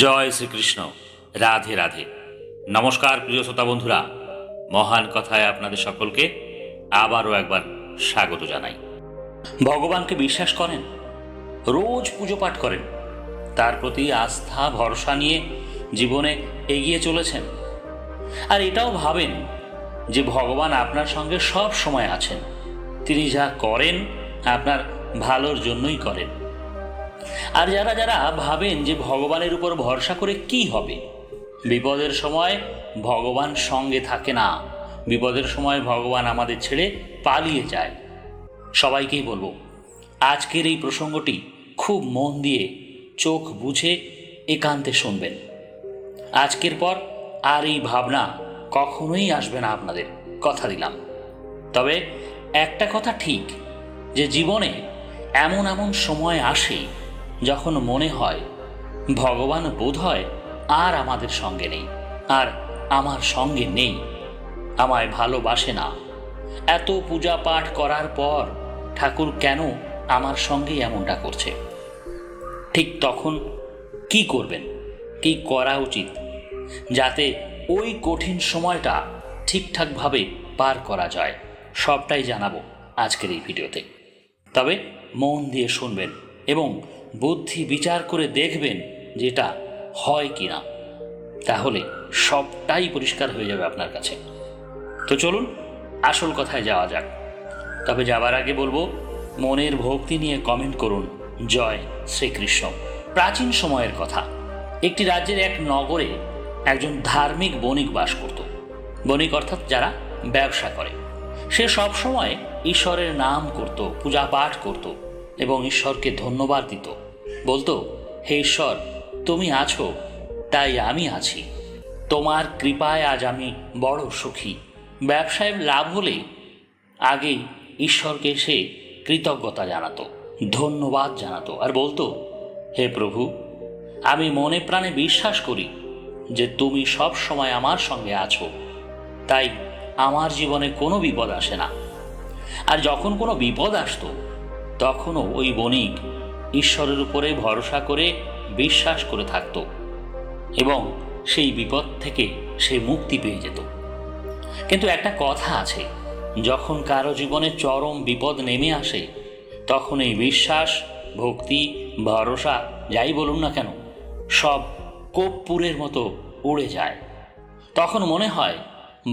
জয় শ্রীকৃষ্ণ। রাধে রাধে। নমস্কার প্রিয় শ্রোতা বন্ধুরা। মহান কথায় আপনাদের সকলকে আবারও একবার স্বাগত জানাই। ভগবানকে বিশ্বাস করেন, রোজ পুজো পাঠ করেন, তার প্রতি আস্থা, ভরসা নিয়ে জীবনে এগিয়ে চলেছেন। আর এটাও ভাবেন যে ভগবান আপনার সঙ্গে সব সময় আছেন। তিনি যা করেন, আপনার ভালোর জন্যই করেন। আর যারা যারা ভাবেন যে ভগবানের উপর ভরসা করে কি হবে? বিপদের সময় ভগবান সঙ্গে থাকে না। বিপদের সময় ভগবান আমাদের ছেড়ে পালিয়ে যায়। সবাইকেই বলব, আজকের এই প্রসঙ্গটি খুব মন দিয়ে চোখ বুঝে একান্তে শুনবেন। আজকের পর আর এই ভাবনা কখনোই আসবে না আপনাদের, কথা দিলাম। তবে একটা কথা ঠিক, যে জীবনে এমন এমন সময় আসে যখন মনে হয়, ভগবান বোধ হয় আর আমাদের সঙ্গে নেই, আর আমার সঙ্গে নেই, আমায় ভালোবাসে না। এত পূজা পাঠ করার পর ঠাকুর কেন আমার সঙ্গে এমনটা করছে? ঠিক তখন কি করবেন? কি করা উচিত? যাতে ওই কঠিন সময়টা ঠিকঠাকভাবে পার করা যায়, সবটাই জানাব আজকের এই ভিডিওতে। তবে মন দিয়ে শুনবেন এবং বুদ্ধি বিচার করে দেখবেন যেটা হয় কি না তাহলে সবটাই পরিষ্কার হয়ে যাবে আপনার কাছে। তো চলুন, আসল কথায় যাওয়া যাক। তবে যাবার আগে বলব, মনের ভক্তি নিয়ে কমেন্ট করুন, জয় শ্রীকৃষ্ণ। প্রাচীন সময়ের কথা। একটি রাজ্যের এক নগরে একজন ধার্মিক বণিক বাস করত। বণিক অর্থাৎ যারা ব্যবসা করে। সে সব সময় ঈশ্বরের নাম করত, পূজা পাঠ করত। এবং ঈশ্বরকে ধন্যবাদ দিত। বলতো, হে ঈশ্বর, তুমি আছো, তাই আমি আছি। তোমার কৃপায় আজ আমি বড় সুখী। ব্যবসায় লাভ হলে আগেই ঈশ্বরকে সে কৃতজ্ঞতা জানাতো, ধন্যবাদ জানাতো। আর বলতো, হে প্রভু, আমি মনে প্রাণে বিশ্বাস করি যে তুমি সব সময় আমার সঙ্গে আছো। তাই আমার জীবনে কোনো বিপদ আসে না। আর যখন কোনো বিপদ আসতো তখনও ওই বণিক ঈশ্বরের উপরে ভরসা করে বিশ্বাস করে থাকত এবং সেই বিপদ থেকে সে মুক্তি পেয়ে যেত। কিন্তু একটা কথা আছে, যখন কারও জীবনে চরম বিপদ নেমে আসে, তখন এই বিশ্বাস, ভক্তি, ভরসা, যাই বলুন না কেন, সব কোপপুরের মতো উড়ে যায়। তখন মনে হয়,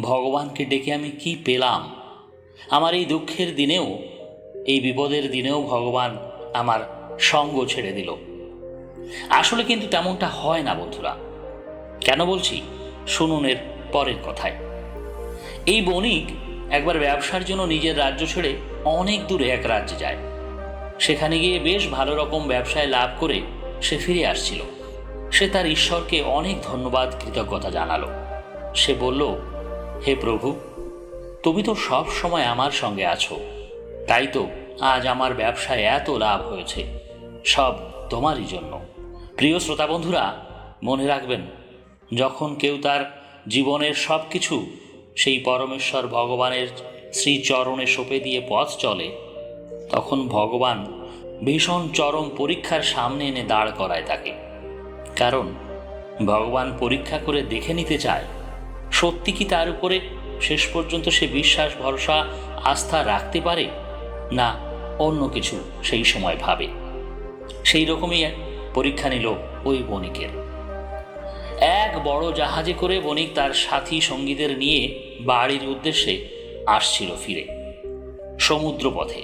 ভগবানকে ডেকে আমি কি পেলাম? আমার এই দুঃখের দিনেও এই বিপদের দিনেও ভগবান আমার সঙ্গ ছেড়ে দিল। আসলে কিন্তু তেমনটা হয় না, বন্ধুরা। কেন বলছি? শুনুন এর পরের কথায়। এই বণিক একবার ব্যবসার জন্য নিজের রাজ্য ছেড়ে অনেক দূরে এক রাজ্যে যায়। সেখানে গিয়ে বেশ ভালো রকম ব্যবসায় লাভ করে সে ফিরে আসছিল। সে তার ঈশ্বরকে অনেক ধন্যবাদ, কৃতজ্ঞতা জানালো। সে বলল, হে প্রভু, তুমি তো সব সময় আমার সঙ্গে আছো। তাই তো আজ আমার ব্যবসায় এত লাভ হয়েছে। সব তোমারই জন্য। প্রিয় শ্রোতা বন্ধুরা, মনে রাখবেন, যখন কেউ তার জীবনের সব কিছু সেই পরমেশ্বর ভগবানের শ্রীচরণে সঁপে দিয়ে পথ চলে, তখন ভগবান ভীষণ চরম পরীক্ষার সামনে এনে দাঁড় করায় তাকে। কারণ, ভগবান পরীক্ষা করে দেখে নিতে চায়, সত্যি কি তার উপরে শেষ পর্যন্ত সে বিশ্বাস, ভরসা, আস্থা রাখতে পারে? না, অন্য কিছু সেই সময় ভাবে। সেই রকমই পরীক্ষা নিল ওই বণিকের। এক বড় জাহাজে করে বণিক তার সাথী সঙ্গীদের নিয়ে বাড়ির উদ্দেশ্যে আসছিল ফিরে সমুদ্র পথে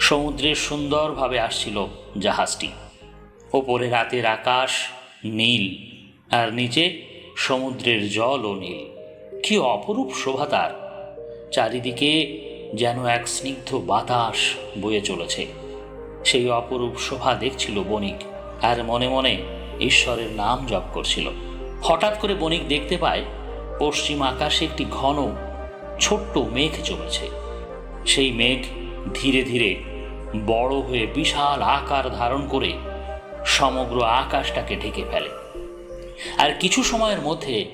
সমুদ্রের সুন্দরভাবে আসছিল জাহাজটি। ওপরে রাতের আকাশ নীল আর নিচে সমুদ্রের জল ও নীল। কি অপরূপ শোভা তার। চারিদিকে যেন এক স্নিগ্ধ বাতাস বয়ে চলেছে। সেই অপরূপ শোভা দেখছিল বণিক, আর মনে মনে ঈশ্বরের নাম জপ করছিল। হঠাৎ করে বণিক দেখতে পায়, পশ্চিম আকাশে একটি ঘন, ছোট্ট মেঘ জমেছে সেই মেঘ ধীরে ধীরে বড় হয়ে বিশাল আকার ধারণ করে সমগ্র আকাশটাকে ঢেকে ফেলে। আর কিছু সময়ের মধ্যে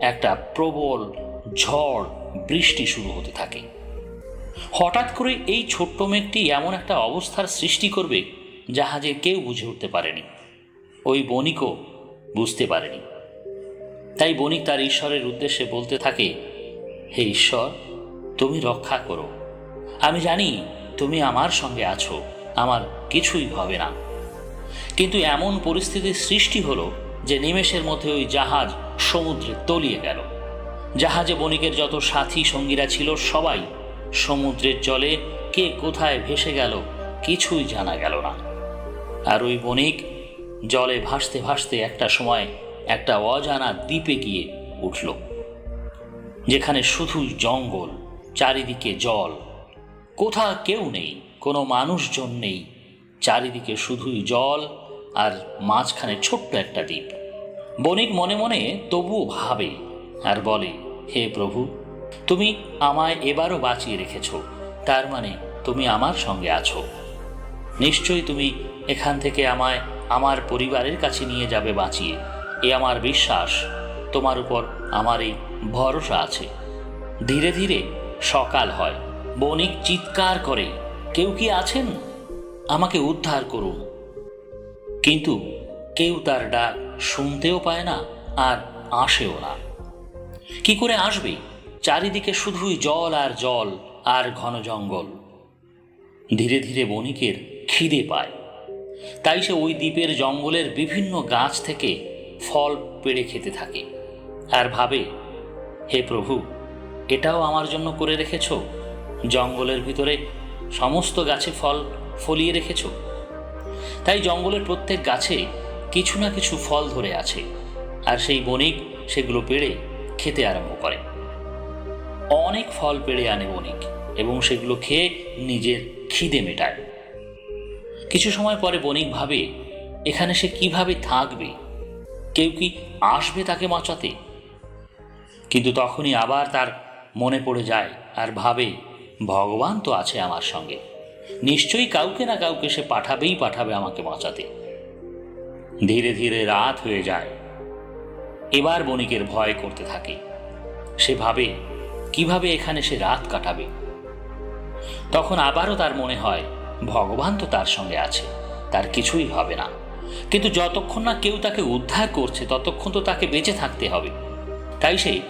একটা প্রবল ঝড়, বৃষ্টি শুরু হতে থাকে। হঠাৎ করে এই ছোট্ট মেঘটি এমন একটা অবস্থার সৃষ্টি করবে জাহাজে কেউ বুঝে উঠতে পারেনি। ওই বণিকও বুঝতে পারেনি। তাই বণিক তার ঈশ্বরের উদ্দেশ্যে বলতে থাকে, হে ঈশ্বর, তুমি রক্ষা করো। আমি জানি তুমি আমার সঙ্গে আছো, আমার কিছুই হবে না। কিন্তু এমন পরিস্থিতির সৃষ্টি হলো যে নিমেষের মধ্যে ওই জাহাজ সমুদ্রে তলিয়ে গেল। জাহাজে বণিকের যত সাথী সঙ্গীরা ছিল সবাই সমুদ্রের জলে কে কোথায় ভেসে গেল কিছুই জানা গেল না। আর ওই বণিক জলে ভাসতে ভাসতে একটা সময় একটা অজানা দ্বীপে গিয়ে উঠল, যেখানে শুধুই জঙ্গল, চারিদিকে জল। কোথা কেউ নেই, কোনো মানুষজন নেই, চারিদিকে শুধুই জল আর মাঝখানে ছোট্ট একটা দ্বীপ। বণিক মনে মনে তবুও ভাবে আর বলে, হে প্রভু তুমি আমায় এবারও বাঁচিয়ে রেখেছ। তার মানে তুমি আমার সঙ্গে আছো। নিশ্চয়ই তুমি এখান থেকে আমায় আমার পরিবারের কাছে নিয়ে যাবে বাঁচিয়ে। এ আমার বিশ্বাস। তোমার উপর আমার এই ভরসা আছে। ধীরে ধীরে সকাল হয়। বণিক চিৎকার করে, কেউ কি আছেন? আমাকে উদ্ধার করুন। কিন্তু কেউ তার ডাক শুনতেও পায় না আর আসেও না। কি করে আসবে? চারিদিকে শুধুই জল আর জল আর ঘন জঙ্গল। ধীরে ধীরে বণিকের খিদে পায়। তাই সে ওই দ্বীপের জঙ্গলের বিভিন্ন গাছ থেকে ফল পেড়ে খেতে থাকে। আর ভাবে, হে প্রভু, এটাও আমার জন্য করে রেখেছ? জঙ্গলের ভিতরে সমস্ত গাছে ফল ফলিয়ে রেখেছ? তাই জঙ্গলের প্রত্যেক গাছে কিছু না কিছু ফল ধরে আছে, আর সেই বণিক সেগুলো পেড়ে খেতে আরম্ভ করে। অনেক ফল পেড়ে আনে বণিক এবং সেগুলো খেয়ে নিজের খিদে মেটায়। কিছু সময় পরে বণিক ভাবে, এখানে সে কীভাবে থাকবে? কেউ কি আসবে তাকে বাঁচাতে? কিন্তু তখনই আবার তার মনে পড়ে যায় আর ভাবে, ভগবান তো আছে আমার সঙ্গে। নিশ্চয়ই কাউকে না কাউকে সে পাঠাবেই পাঠাবে আমাকে বাঁচাতে। ধীরে ধীরে রাত হয়ে যায়। এবার বণিকের ভয় করতে থাকে। সে ভাবে কীভাবে এখানে সে রাত কাটাবে? তখন আবারও তার মনে হয়, ভগবান তো তার সঙ্গে আছে, তার কিছুই হবে না। কিন্তু যতক্ষণ না কেউ তাকে উদ্ধার করছে, ততক্ষণ তো তাকে বেঁচে থাকতে হবে। তাই সেই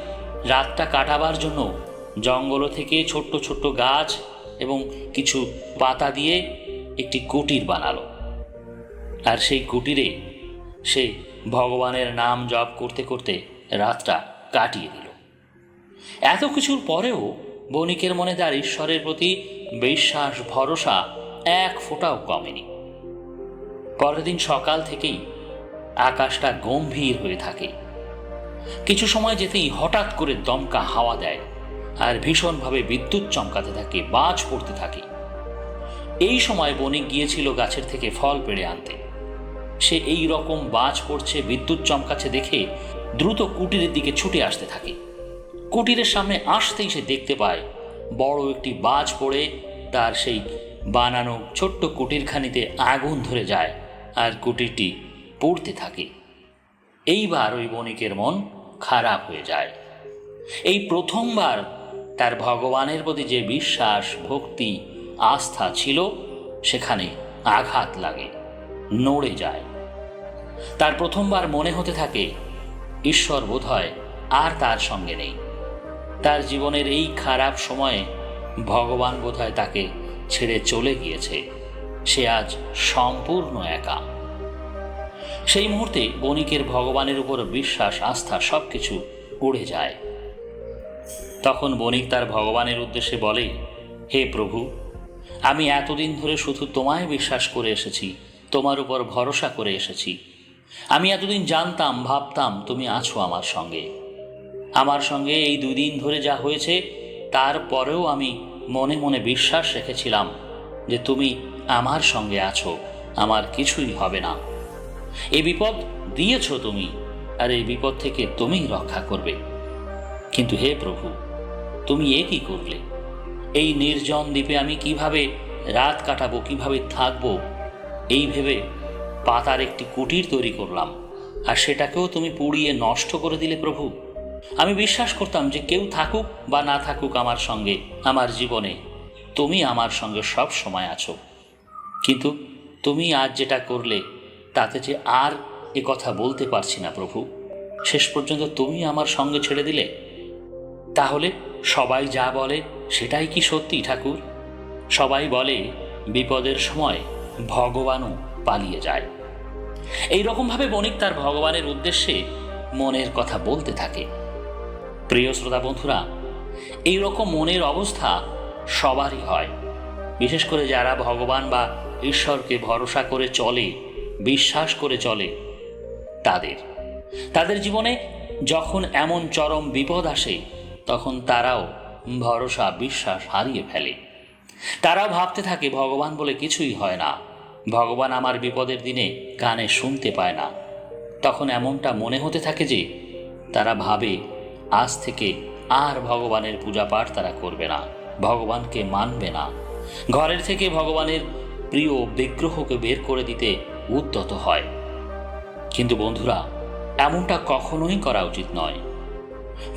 রাতটা কাটাবার জন্য জঙ্গল থেকে ছোট্ট ছোট্ট গাছ এবং কিছু পাতা দিয়ে একটি কুটির বানালো। আর সেই কুটিরে সে ভগবানের নাম জপ করতে করতে রাতটা কাটিয়ে দিল। এত কিছুর পরেও বণিকের মনে তার ঈশ্বরের প্রতি বিশ্বাস, ভরসা এক ফোঁটাও কমেনি। পরের দিন সকাল থেকেই আকাশটা গম্ভীর হয়ে থাকে। কিছু সময় যেতেই হঠাৎ করে দমকা হাওয়া দেয় আর ভীষণভাবে বিদ্যুৎ চমকাতে থাকে, বাজ পড়তে থাকে। এই সময় বণিক গিয়েছিল গাছের থেকে ফল পেড়ে আনতে। সে এই রকম বাজ পড়ছে, বিদ্যুৎ চমকাচ্ছে দেখে দ্রুত কুটিরের দিকে ছুটে আসতে থাকে। কুটিরের সামনে আসতেই সে দেখতে পায়, বড় একটি বাজ পড়ে, তার সেই বানানো ছোট্ট কুটিরখানিতে আগুন ধরে যায় আর কুটিরটি পড়তে থাকে। এইবার ওই বণিকের মন খারাপ হয়ে যায়। এই প্রথমবার তার ভগবানের প্রতি যে বিশ্বাস, ভক্তি, আস্থা ছিল, সেখানে আঘাত লাগে, নড়ে যায়। তার প্রথমবার মনে হতে থাকে, ঈশ্বর বোধহয় আর তার সঙ্গে নেই। তার জীবনের এই খারাপ সময়ে ভগবান বোধহয় তাকে ছেড়ে চলে গিয়েছে। সে আজ সম্পূর্ণ একা। সেই মুহূর্তে বণিকের ভগবানের উপর বিশ্বাস, আস্থা সব কিছু উড়ে যায়। তখন বণিক তার ভগবানের উদ্দেশ্যে বলে, হে প্রভু, আমি এতদিন ধরে শুধু তোমায় বিশ্বাস করে এসেছি, তোমার উপর ভরসা করে এসেছি। আমি এতদিন জানতাম, ভাবতাম তুমি আছো আমার সঙ্গে। আমার সঙ্গে এই দুই দিন ধরে যা হয়েছে তারপরেও আমি মনে মনে বিশ্বাস রেখেছিলাম যে তুমি আমার সঙ্গে আছো, আমার কিছুই হবে না। এই বিপদ দিয়েছ তুমি, আর এই বিপদ থেকে তুমি রক্ষা করবে। কিন্তু হে প্রভু, তুমি এ কি করলে? এই নির্জন দ্বীপে আমি কীভাবে রাত কাটাবো, কীভাবে থাকব, এই ভেবে পাতার একটি কুটির তৈরি করলাম, আর সেটাকেও তুমি পুড়িয়ে নষ্ট করে দিলে প্রভু। আমি বিশ্বাস করতাম যে কেউ থাকুক বা না থাকুক আমার সঙ্গে, আমার জীবনে। তুমি আমার সঙ্গে সব সময় আছো। কিন্তু তুমি আজ যেটা করলে, তাতে যে আর এ কথা বলতে পারছি না প্রভু। শেষ পর্যন্ত তুমি আমার সঙ্গে ছেড়ে দিলে? তাহলে সবাই যা বলে, সেটাই কি সত্যি, ঠাকুর? সবাই বলে, বিপদের সময় ভগবানও পালিয়ে যায়। এই রকমভাবে বণিক তার ভগবানের উদ্দেশ্যে মনের কথা বলতে থাকে। প্রিয় শ্রোতা বন্ধুরা এই রকম মনের অবস্থা সবারই হয়। বিশেষ করে যারা ভগবান বা ঈশ্বরকে ভরসা করে চলে, বিশ্বাস করে চলে, তাদের। তাদের জীবনে যখন এমন চরম বিপদ আসে, তখন তারাও ভরসা, বিশ্বাস হারিয়ে ফেলে। তারাও ভাবতে থাকে, ভগবান বলে কিছুই হয় না। ভগবান আমার বিপদের দিনে কানে শুনতে পায় না। তখন এমনটা মনে হতে থাকে যে, তারা ভাবে আজ থেকে আর ভগবানের পূজা পাঠ তারা করবে না, ভগবানকে মানবে না। ঘরের থেকে ভগবানের প্রিয় বিগ্রহকে বের করে দিতে উদ্যত হয়। কিন্তু বন্ধুরা, এমনটা কখনোই করা উচিত নয়।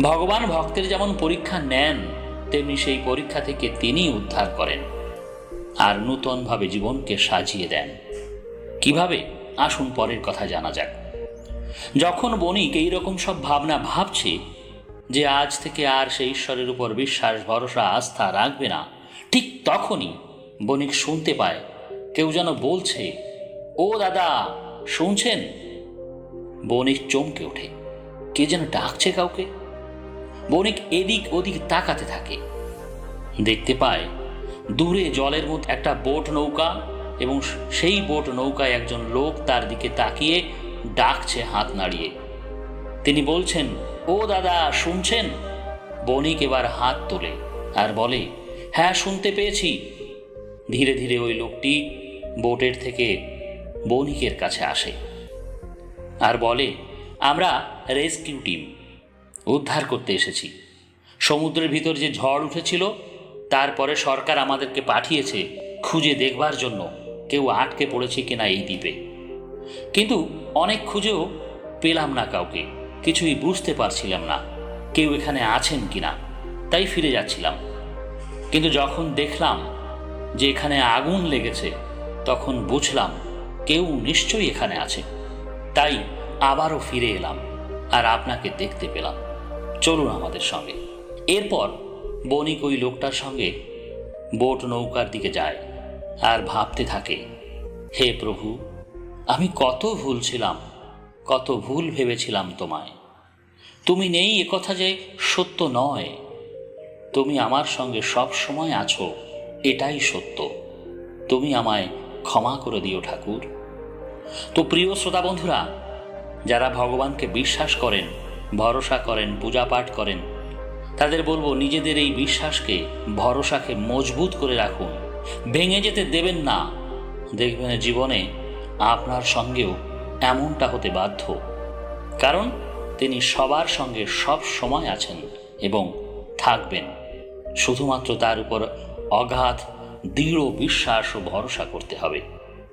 ভগবান ভক্তের যেমন পরীক্ষা নেন, তেমনি সেই পরীক্ষা থেকে তিনি উদ্ধার করেন আর নূতনভাবে জীবনকে সাজিয়ে দেন। কীভাবে? আসুন পরের কথা জানা যাক। যখন বণিক এইরকম সব ভাবনা ভাবছে যে আজ থেকে আর সেই ঈশ্বরের উপর বিশ্বাস, ভরসা, আস্থা রাখবে না, ঠিক তখনই বণিক শুনতে পায়। কেউ যেন বলছে, ও দাদা, শুনছেন? বণিক চমকে ওঠে। কে যেন ডাকছে কাউকে। বণিক এদিক ওদিক তাকাতে থাকে। দেখতে পায়, দূরে জলের মধ্যে একটা বোট নৌকা এবং সেই বোট নৌকায় একজন লোক তার দিকে তাকিয়ে ডাকছে হাত নাড়িয়ে। তিনি বলছেন ও দাদা, শুনছেন? বণিক এবার হাত তোলে আর বলে হ্যাঁ শুনতে পেয়েছি। ধীরে ধীরে ওই লোকটি বোটের থেকে বণিকের কাছে আসে আর বলে, আমরা রেস্কিউ টিম, উদ্ধার করতে এসেছি। সমুদ্রের ভিতর যে ঝড় উঠেছিল তারপরে সরকার আমাদেরকে পাঠিয়েছে, খুঁজে দেখবার জন্য। কেউ আটকে পড়েছে কিনা এই দ্বীপে। কিন্তু অনেক খুঁজেও পেলাম না কাউকে। কিছুই বুঝতে পারছিলাম না, কেউ এখানে আছেন কিনা, তাই ফিরে যাচ্ছিলাম। কিন্তু যখন দেখলাম যে এখানে আগুন লেগেছে, তখন বুঝলাম কেউ নিশ্চয়ই এখানে আছে। তাই আবারও ফিরে এলাম আর আপনাকে দেখতে পেলাম। চলুন আমাদের সঙ্গে। এরপর বণিক ওই লোকটার সঙ্গে বোট নৌকার দিকে যায় আর ভাবতে থাকে, হে প্রভু, আমি কত ভুল ছিলাম কত ভুল ভেবেছিলাম তোমায়। তুমি নেই একথা যে সত্য নয়। তুমি আমার সঙ্গে সব সময় আছো, এটাই সত্য। তুমি আমায় ক্ষমা করে দিও ঠাকুর। তো প্রিয় শ্রোতা বন্ধুরা, যারা ভগবানকে বিশ্বাস করেন, ভরসা করেন পূজা পাঠ করেন, তাদের বলব নিজেদের এই বিশ্বাসকে, ভরসাকে মজবুত করে রাখুন। ভেঙে যেতে দেবেন না। দেখবেন জীবনে আপনার সঙ্গেও এমনটা হতে বাধ্য। কারণ তিনি সবার সঙ্গে সব সময় আছেন এবং থাকবেন। শুধুমাত্র তার উপর অগাধ, দৃঢ় বিশ্বাস ও ভরসা করতে হবে।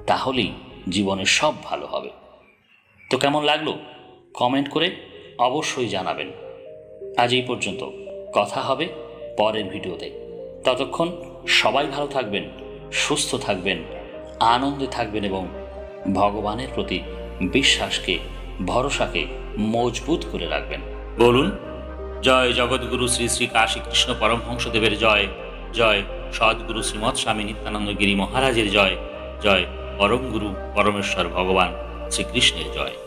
তাহলেই জীবনে সব ভালো হবে। তো কেমন লাগল? কমেন্ট করে অবশ্যই জানাবেন। আজ এই পর্যন্ত। কথা হবে পরের ভিডিওতে। ততক্ষণ সবাই ভালো থাকবেন, সুস্থ থাকবেন, আনন্দে থাকবেন এবং ভগবানের প্রতি বিশ্বাসকে, ভরসাকে মজবুত করে রাখবেন। বলুন, জয় জগৎগুরু শ্রী শ্রী কাশী কৃষ্ণ পরমহংসদেবের জয় জয় সদ্গুরু শ্রীমৎ স্বামী নিত্যানন্দ গিরি মহারাজের জয় জয় পরম গুরু পরমেশ্বর ভগবান শ্রীকৃষ্ণের জয়।